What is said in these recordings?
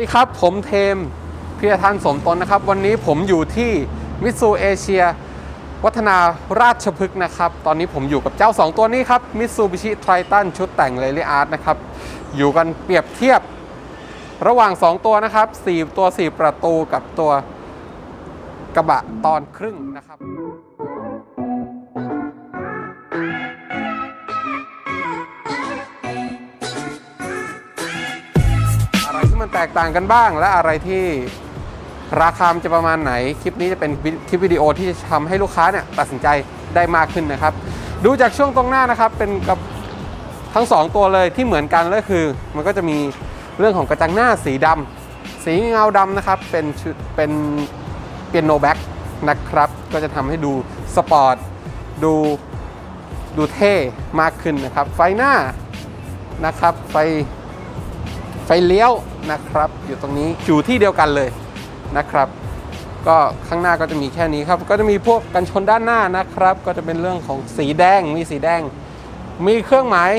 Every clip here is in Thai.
สวัสดีครับ ผมเทมพิยทันสมตนนะครับ วันนี้ผมอยู่ที่มิซูเอเชีย วัฒนาราชพฤกษ์นะครับ ตอนนี้ผมอยู่กับเจ้า 2 ตัวนี้ครับมิซูบิชิไททันชุดแต่งเลลี่อาร์ตนะครับ อยู่กันเปรียบเทียบระหว่าง 2 ตัวนะครับ 4 ตัว 4 ประตูกับตัวกระบะตอนครึ่งนะครับ ตกต่างกันบ้าง และอะไรที่ราคามจะประมาณไหน คลิปนี้จะเป็นคลิปวิดีโอที่จะทำให้ลูกค้าเนี่ยตัดสินใจได้มากขึ้นนะครับ ดูจากช่วงตรงหน้านะครับ เป็นกับทั้ง 2 ตัวเลยที่เหมือนกันเลยคือ มันก็จะมีเรื่องของกระจังหน้าสีดำสีเงาดำนะครับ เป็นชุดเป็นเปียโนแบ็กนะครับ ก็จะทำให้ดูสปอร์ตดูดูเท่มากขึ้นนะครับ ไฟหน้านะครับ ไฟ ฟเลี้ยวนะครับ อยู่ตรงนี้อยู่ที่เดียวกันเลยนะครับ ก็ข้างหน้าก็จะมีแค่นี้ครับ ก็จะมีพวกกันชนด้านหน้านะครับ ก็จะเป็นเรื่องของสีแดงมีสีแดง มีเครื่องหมาย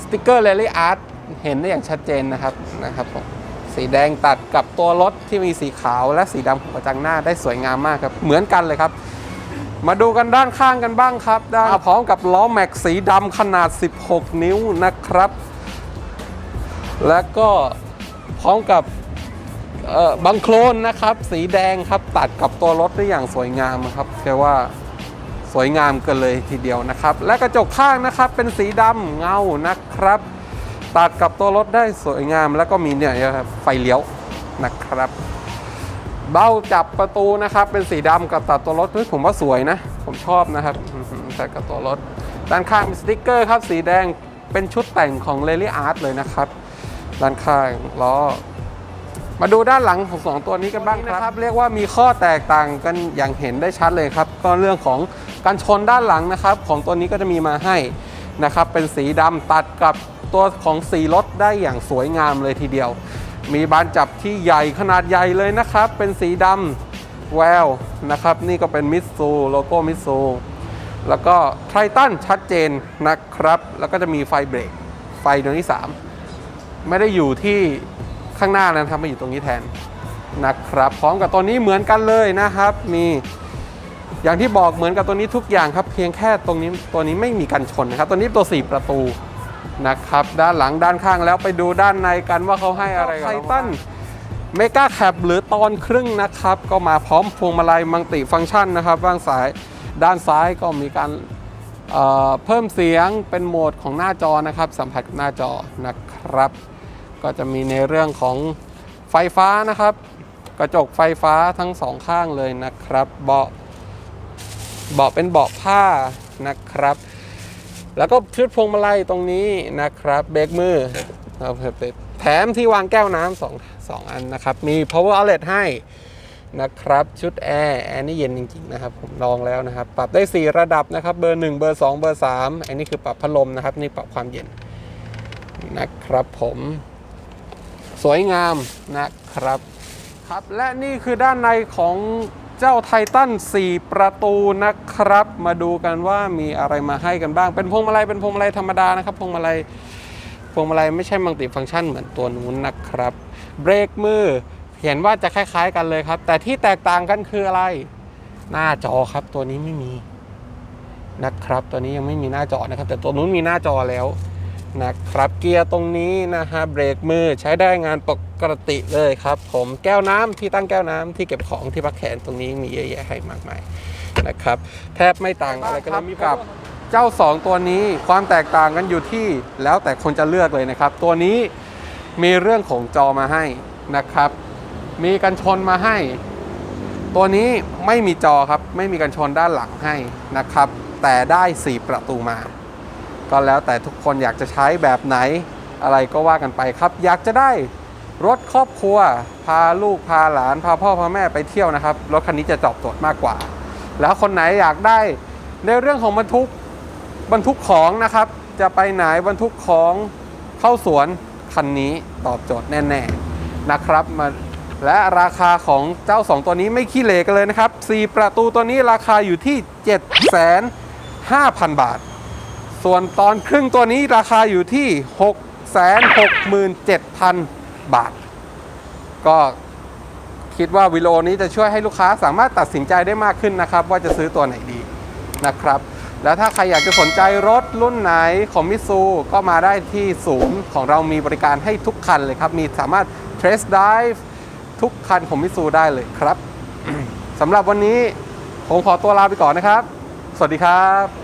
สติกเกอร์ r a l ลี่อาร์ตเห็นได้อย่างชัดเจนนะครับนะครับผมสีแดงตัดกับตัวรถที่มีสีขาวและสีดำของกระจังหน้าได้สวยงามมากครับ เหมือนกันเลยครับ มาดูกันด้านข้างกันบ้างครับด้านพร้อมกับล้อแม็กสีดำขนาด 16 นิ้วนะครับ แล้วก็พร้อมกับบังโคลนนะครับ สีแดงครับตัดกับตัวรถได้อย่างสวยงามครับเรียกว่าสวยงามกันเลยทีเดียวนะครับ และกระจกข้างนะครับเป็นสีดำเงานะครับ ตัดกับตัวรถได้สวยงาม แล้วก็มีเนี่ยไฟเลี้ยวนะครับเบ้าจับประตูนะครับ เป็นสีดำกับตัดตัวรถเฮ้ยผมว่าสวยนะ ผมชอบนะครับตัดกับตัวรถ ด้านข้างมีสติกเกอร์ครับ สีแดงเป็นชุดแต่งของ l ลลี่อาร์ตเลยนะครับ ด้านข้างล้อ มาดูด้านหลังของสองตัวนี้กันบ้างนะครับ เรียกว่ามีข้อแตกต่างกันอย่างเห็นได้ชัดเลยครับ ก็เรื่องของการชนด้านหลังนะครับ ของตัวนี้ก็จะมีมาให้นะครับ เป็นสีดำตัดกับตัวของสีรถได้อย่างสวยงามเลยทีเดียว มีบานจับที่ใหญ่ขนาดใหญ่เลยนะครับ เป็นสีดำแววนะครับ นี่ก็เป็นมิตซูโลโก้มิตซูแล้วก็ไททันชัดเจนนะครับ แล้วก็จะมีไฟเบรกไฟดวงที่ 3 ไม่ได้อยู่ที่ข้างหน้าแล้วนะครับมาอยู่ตรงนี้แทนนะครับ พร้อมกับตัวนี้เหมือนกันเลยนะครับ มีอย่างที่บอกเหมือนกับตัวนี้ทุกอย่างครับ เพียงแค่ตรงนี้ตัวนี้ไม่มีกันชนนะครับ ตัวนี้ตัว 4 ประตูนะครับ ด้านหลังด้านข้างแล้วไปดูด้านในกันว่าเขาให้อะไรกับไททันเมกาแคปหรือตอนครึ่งนะครับ ก็มาพร้อมพวงมาลัยมังติฟังก์ชันนะครับด้านซ้ายด้านซ้ายก็มีการ เอ่อเพิ่มเสียงเป็นโหมดของหน้าจอนะครับ สัมผัสกับหน้าจอนะครับ ก็จะมีในเรื่องของไฟฟ้านะครับ กระจกไฟฟ้าทั้งสองข้างเลยนะครับ เบาะเบาะเป็นเบาะผ้านะครับ แล้วก็ชุดพวงมาลัยตรงนี้นะครับเบรกมือเอาเผ็ดๆแถมที่วางแก้วน้ำสองสองอันนะครับ มี power outlet ให้ นะครับ ชุดแอร์แอร์นี่เย็นจริงๆนะครับ ผมลองแล้วนะครับ ปรับได้ 4 ระดับนะครับ เบอร์ 1 เบอร์ 2 เบอร์ 3 อันนี้คือปรับพัดลมนะครับ นี่ปรับความเย็นนะครับผม สวยงามนะครับครับ และนี่คือด้านในของเจ้าไททัน4 ประตูนะครับ มาดูกันว่ามีอะไรมาให้กันบ้าง เป็นพวงมาลัยเป็นพวงมาลัยธรรมดานะครับพวงมาลัยพวงมาลัยไม่ใช่มัลติฟังก์ชันเหมือนตัวนู้นนะครับ เบรกมือ เห็นว่าจะคล้าย ๆ กันเลยครับ แต่ที่แตกต่างกันคืออะไร หน้าจอครับตัวนี้ไม่มีนะครับ ตัวนี้ยังไม่มีหน้าจอนะครับ แต่ตัวนู้นมีหน้าจอแล้วนะครับเกียร์ตรงนี้นะฮะเบรกมือใช้ได้งานปกติเลยครับ ผมแก้วน้ำที่ตั้งแก้วน้ำที่เก็บของที่พักแขนตรงนี้มีเยอะแยะให้มากมายนะครับ แทบไม่ต่างอะไรกันเลยกับเจ้า 2 ตัวนี้ความแตกต่างกันอยู่ที่แล้วแต่คนจะเลือกเลยนะครับ ตัวนี้มีเรื่องของจอมาให้นะครับ มีกันชนมาให้ ตัวนี้ไม่มีจอครับ ไม่มีกันชนด้านหลังให้นะครับ แต่ได้ 4 ประตูมา ก็แล้วแต่ทุกคนอยากจะใช้แบบไหนอะไรก็ว่ากันไปครับ อยากจะได้รถครอบครัว พาลูกพาหลาน พาพ่อพาแม่ไปเที่ยวนะครับ รถคันนี้จะตอบโจทย์มากกว่า แล้วคนไหนอยากได้ในเรื่องของบรรทุกบรรทุกของนะครับ จะไปไหนบรรทุกของเข้าสวนคันนี้ตอบโจทย์แน่ ๆนะครับมา และราคาของเจ้า 2 ตัวนี้ไม่ขี้เหร่กันเลยนะครับ 4 ประตูตัวนี้ราคาอยู่ที่ 7,500 0 บาท ส่วนตอนครึ่งตัวนี้ราคาอยู่ที่ 667,000 บาท ก็คิดว่าวิโอนี้จะช่วยให้ลูกค้าสามารถตัดสินใจได้มากขึ้นนะครับ ว่าจะซื้อตัวไหนดีนะครับ แล้วถ้าใครอยากจะสนใจรถรุ่นไหนของมิซูก็มาได้ที่ศูนย์ของเรามีบริการให้ทุกคันเลยครับ มีสามารถ Trace Drive ทุกคันของมิซูได้เลยครับสำหรับวันนี้ผมขอตัวลาไปก่อนนะครับ สวัสดีครับ